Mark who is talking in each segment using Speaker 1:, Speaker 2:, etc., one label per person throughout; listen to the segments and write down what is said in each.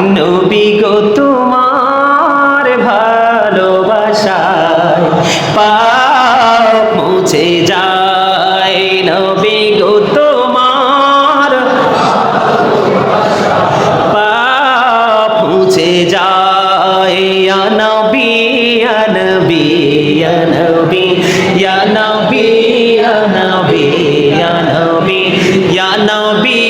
Speaker 1: নবী গো, তোমার ভালোবাসায় পাপ মুছে যায়। নবী গো, তোমার পাপ মুছে যায়। নবী নবী নবী নবী নবী নবী নবী।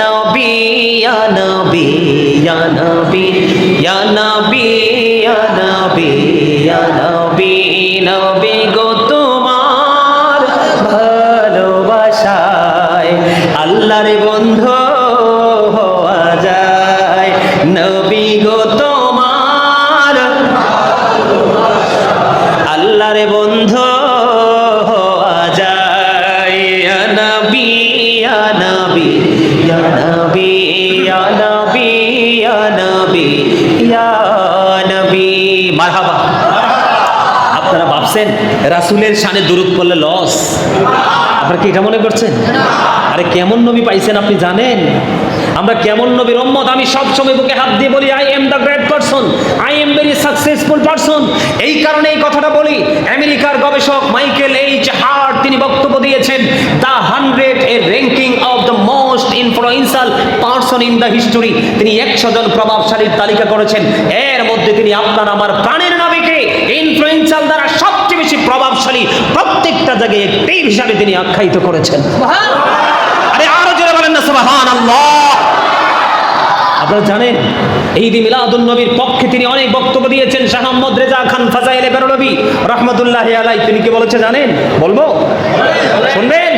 Speaker 1: নবী নবী নবী নবী নবী নবী নবী গো তোমার ভালোবাসায়। আল্লাহর বন্ধু নবী, ইয়া নবী ইয়া নবী ইয়া নবী ইয়া নবী। মারহাবা। আপনারা ভাবছেন রাসূলের শানে দুরূদ পড়লে লস? আপনারা কি এটা মনে করছেন? আরে কেমন নবী পাইছেন আপনি জানেন? আমরা কেমন নবীর উম্মত? আমি সব সময় বুকে হাত দিয়ে বলি I am the great person I am very successful person এই কারণে এই কথাটা বলি, আমেরিকার গবেষক মাইকেল এইচ হার্ট তিনি বক্তব্য দিয়েছেন the hundred a ranking of influential person in the history. তিনি একশো জন প্রভাবশালীর তালিকা করেছেন। এর মধ্যে তিনি আপনার আমার প্রাণের নাবিকে ইনফ্লুয়েন্সিয়াল দ্বারা সবচেয়ে বেশি প্রভাবশালী প্রত্যেকটা জায়গায় একটি হিসাবে তিনি আখ্যায়িত করেছেন। আরে আরও জোরে বলেন না আপনারা জানেন মিলাদুল নবীর পক্ষে তিনি অনেক বক্তব্য দিয়েছেন শাহ আহমদ রেজা খান ফাজাইলে রহমতুল্লাহ আলাই তিনি কি বলেছে জানেন? বলব? শুনবেন?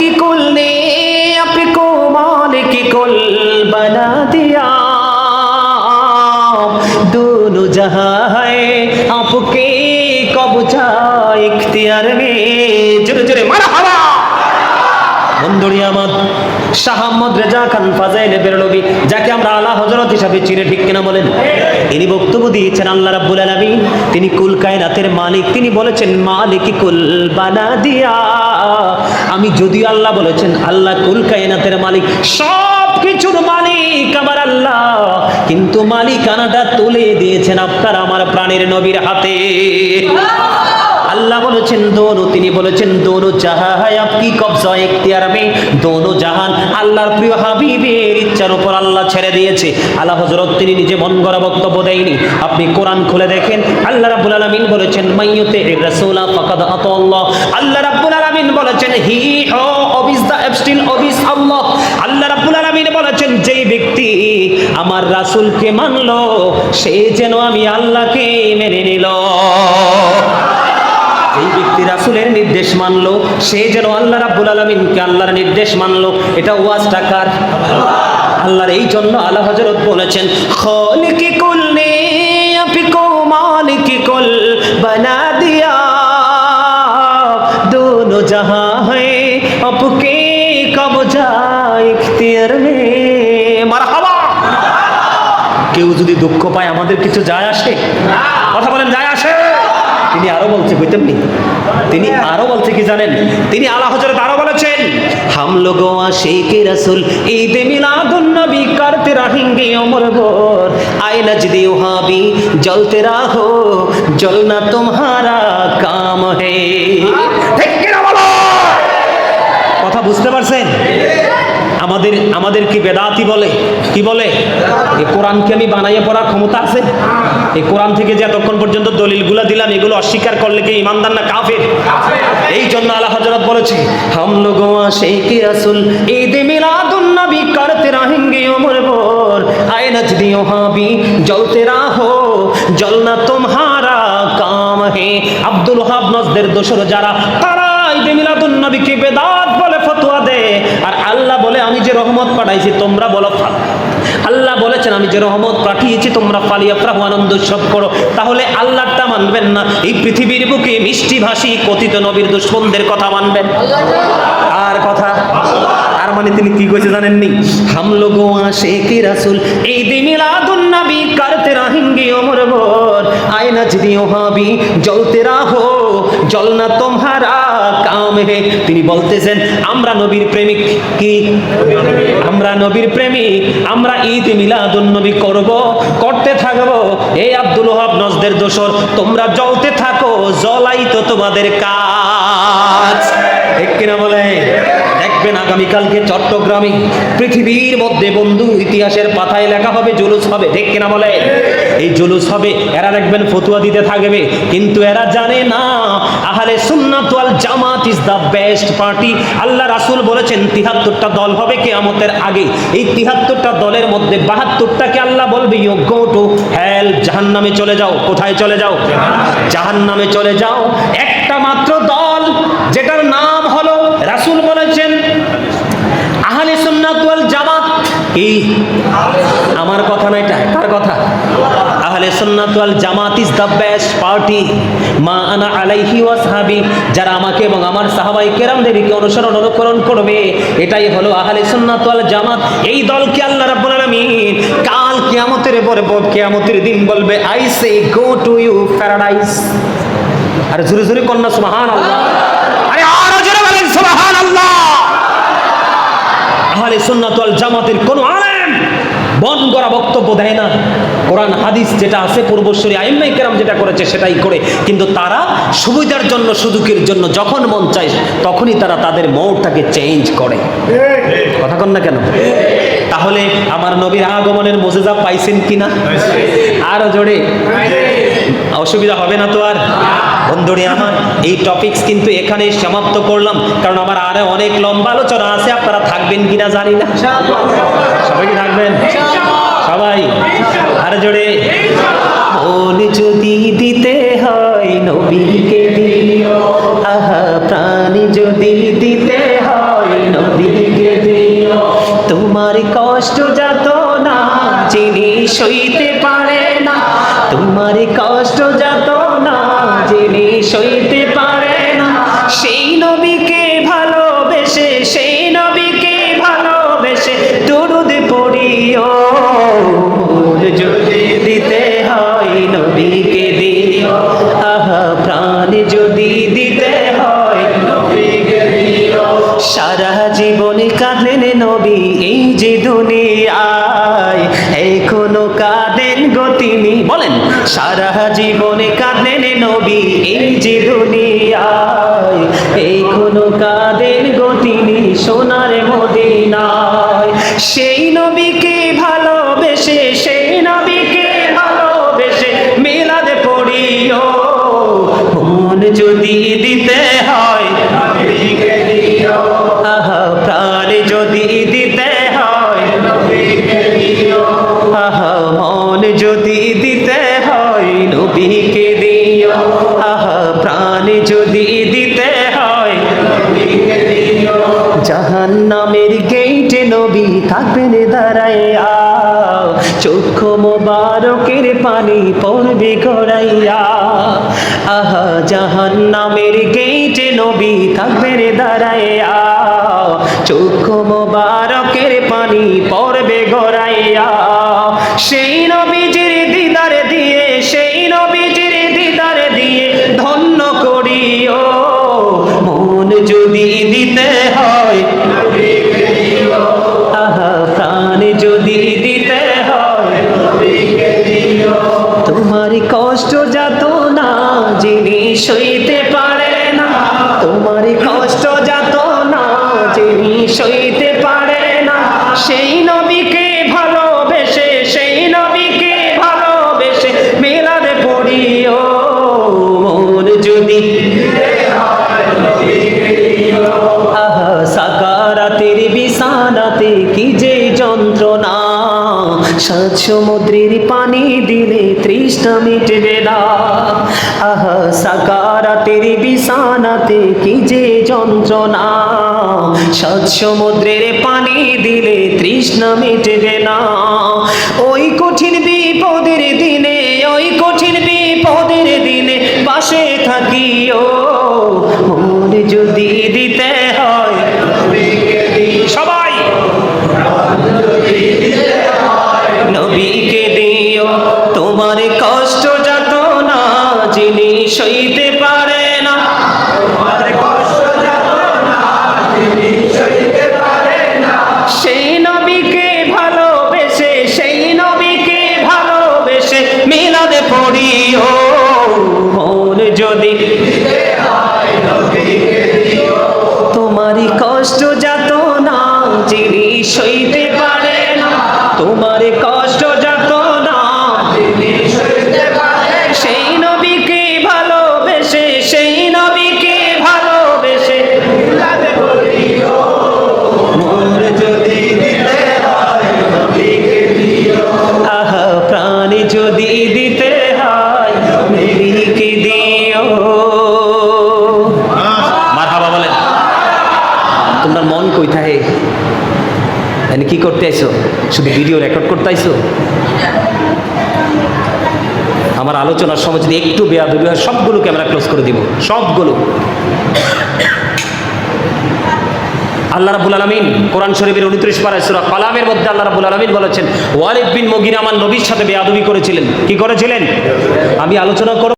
Speaker 1: কি করলে कुल बना दिया दोनों जहां है आपके कब्जा इख्तियार में জোরে জোরে মারহাবা বন্ধুরি আমার শাহ আহমদ রেজা খান ফাজাইলে বেরলবি যাকে আমরা আলা হজরত হিসাবে চিনে ঠিক কিনা বলেন ইনি বক্তব্য দিয়েছেন আল্লাহ রাব্বুল আলামিন তিনি কুল কায়নাতের মালিক তিনি বলেছেন মালিক কুল বানা দিয়া আমি যদিও আল্লাহ বলেছেন আল্লাহ কুল কায়নাতের মালিক সব কিছুর মালিক আমার আল্লাহ। কিন্তু মালিকানাটা তুলে দিয়েছেন আপনার আমার প্রাণের নবীর হাতে। আল্লাহ বলেছেন, দোনো, তিনি বলেছেন, দোনো জাহা হয়, আপনি কবজা এখতিয়ার মে দোনো জাহান আল্লাহর প্রিয় হাবিবের ইচ্ছার উপর আল্লাহ ছেড়ে দিয়েছে। আল্লাহ হযরত, তিনি নিজে মন গড়া বক্তব্য দেয়নি। আপনি কোরআন খুলে দেখেন, আল্লাহ রাব্বুল আলামিন বলেছেন মাইয়ুতে রাসূলা ফাকাদ আতাল্লাহ আল্লাহ। আল্লাহ রাব্বুল আলামিন বলেছেন, হি, হো অবিস দা এবস্টিল অবিস আল্লাহ। যেই ব্যক্তি আমার রাসূলকে মানলো সে যেন আমি আল্লাহকে মেনে নিল যেই ব্যক্তি রাসূলের নির্দেশ মানলো সে যেন আল্লাহ রাব্বুল আলামিনকে আল্লাহর নির্দেশ মানলো এটা ওয়াজটা কার আল্লাহর এই জন্য আল্লাহ হযরত বলেছেন খালিকি কুল নে আপকো মালিকি কুল বানা দিয়া दोनों जहां है आपके कब्जा इख्तियार में মারহাবা কেউ যদি দুঃখ পায় আমাদের কিছু যায় আসে? কথা বলেন যায় আসে। তিনি আরও বলছে বুঝতেন নি? তিনি আরও বলছে কি জানেন? তিনি আল্লাহ হজরত আরও বলেছেন হাম লোগো শেখ রসুল ঈদ মিলাদুন নবী করতে রাহিঙ্গে অমর গোর। আয় নজদি ওহাবি জলতে রাহো জল না তোমারা কাম হে। ঠিক কিনা বলো? কথা বুঝতে পারছে আমাদের আমাদের কি বেদাতি বলে। কি বলে? এই কোরআনকে আমি বানাইয়ে পড়ার ক্ষমতা আছে। এই কোরআন থেকে যে এতক্ষণ পর্যন্ত দলিলগুলো দিলাম, এগুলো অস্বীকার করলে কি ইমানদার না কাফের? এই জন্য আল্লাহ হজরত বলেছে, হাম সেই মিলাদুন নবী করতে রাহেঙ্গে আয় হাবি জ্বলতে রাহো কাম হে। আব্দুল হাব নজদের দোসর যারা, তারা ঈদ মিলাদুন নবীকে বেদাত যে রহমত পাঠাইছি, তোমরা বলো আল্লাহ বলেছেন, আমি যে রহমত পাঠিয়েছি, তোমরা ফালিয়াফরাহ আনন্দ উৎসব করো। তাহলে আল্লাহটা মানবেন না। এই পৃথিবীর বুকে মিষ্টি ভাষী কথিত নবীর দুশ্মনদের কথা মানবেন। আর কথা? আর মানে তিনি কি কইছে জানেননি? হাম লোগো আসে কি রাসুল, এই দিন মিলাদুন নবী, করতে অমর ভোর আয়না যদি ওহাবি, জলতে রাহো, জল না তোমারা কাম হে। তিনি বলতেছেন, আমরা নবীর প্রেমিক কি? আমরা নবীর প্রেমিক। আমরা ঈদ মিলাদুন নবী করব, করতে থাকব। এই আব্দুল ওহাব নজদের দোসর তোমরা জ্বলতে থাকো, জ্বলাই তো তোমাদের কাজ। কিনা বলে? দেখবেন আগামীকালকে চট্টগ্রামে পৃথিবীর মধ্যে বন্ধু ইতিহাসের পাতায় লেখা হবে, জুলুস হবে। ঠিক কিনা বলে? এই জুলুস হবে, এরা দেখবেন ফতুয়া দিতে থাকবে, কিন্তু এরা জানে না। Ahle Sunnat wal Jamaat is the best party আল্লাহ রাসূল বলেছেন 73টা দল হবে কিয়ামতের আগে। এই 73টা দলের মধ্যে 72টাকে আল্লাহ বলবে ইউ গো টু হেল জাহান্নামে চলে যাও। কোথায় চলে যাও? জাহান্নামে চলে যাও। একটা মাত্র দল, যেটার নাম হলো রাসূল বলেছেন, আহলে সুন্নাত ওয়াল জামাত। কি আমার কথা না এটা, কার কথা? Ahle Sunnat wal Jamaat is the best party. মা আনা আলাইহি ওয়াসহাবি যারা আমাকে এবং আমার সাহাবাই কেরামদেরকে অনুসরণ অনুকরণ করবে, এটাই হলো আহলে সুন্নাত ওয়াল জামাত। এই দলকে আল্লাহ রাব্বুল আলামিন কাল কিয়ামতের পরে কিয়ামতের দিন বলবে I say go to you paradise আরে জোরে জোরে কন্যা সুবহানাল্লাহ। আরে আরও জোরে বলেন, সুবহানাল্লাহ। আহলে সুন্নাত ওয়াল জামাতের কোন আলেম বন করা বক্তব্য দেয় না। কোরআন, হাদিস যেটা আছে পূর্বশ্বরী আইম্মাই কেরাম যেটা করেছে, সেটাই করে। কিন্তু তারা সুবিধার জন্য, সুযোগের জন্য যখন মন চায়, তখনই তারা তাদের মৌটাকে চেঞ্জ করে। কথা কন না কেন? তাহলে আমার নবীর আগমনের মোজেজা পাইছেন কিনা? আরও জোরে। অসুবিধা হবে না তো আর? বন্ধুরে আমার, এই টপিকস কিন্তু এখানে সমাপ্ত করলাম। কারণ আমার আরও অনেক লম্বা আলোচনা আছে, আপনারা থাকবেন কিনা জানি না। সবাই সইতে পারে না। সেই নবীকে ভালোবেসে সেই নবীকে ভালোবেসে দরুদ পড়িও। যদি দিতে হয় নবীকে দিও আহা প্রাণ যদি দিতে হয় নবীকে দিও। সারা জীবনে কাঁদেন নবী এই যে দুনিয়ায় এখনও কাঁদেন গতিনি বলেন সারা জীবনে এই জাহান নামের গেইটে নবী থাকবেন দাঁড়াইয়া চক্ষু মোবারকের পানি পড়বে গড়াইয়া। আহা জাহান নামের গেইটে নবী থাকবেন দাঁড়াইয়া চক্ষু মোবারকের পানি পড়বে গড়াইয়া। সেই নবীজির চোখের পানি দিলে তৃষ্ণা মিটবে না। আহ সাকারা তেরি বিছানাতে কি যে যন্ত্রণা। সাত সমুদ্রের পানি দিলে তৃষ্ণা মিটবে না। ওই কঠিন বিপদের দিনে, ওই কঠিন বিপদের দিনে পাশে থাকিও। মনে যদি দিতে show you করতে আইছো শুধু ভিডিও রেকর্ড করতে আইছো আমার আলোচনার সময় যদি একটু বেয়াদবি হয় সবগুলো ক্যামেরা ক্লোজ করে দিব। সবগুলো। আল্লাহ রাব্বুল আলামিন কোরআন শরীফের 29 পারায় সূরা কালামের মধ্যে আল্লাহ রাব্বুল আলামিন বলেছেন, ওয়ালিদ বিন মুগির আমার নবীর সাথে বেয়াদবি করেছিলেন। কি করেছিলেন? আমি আলোচনা করব।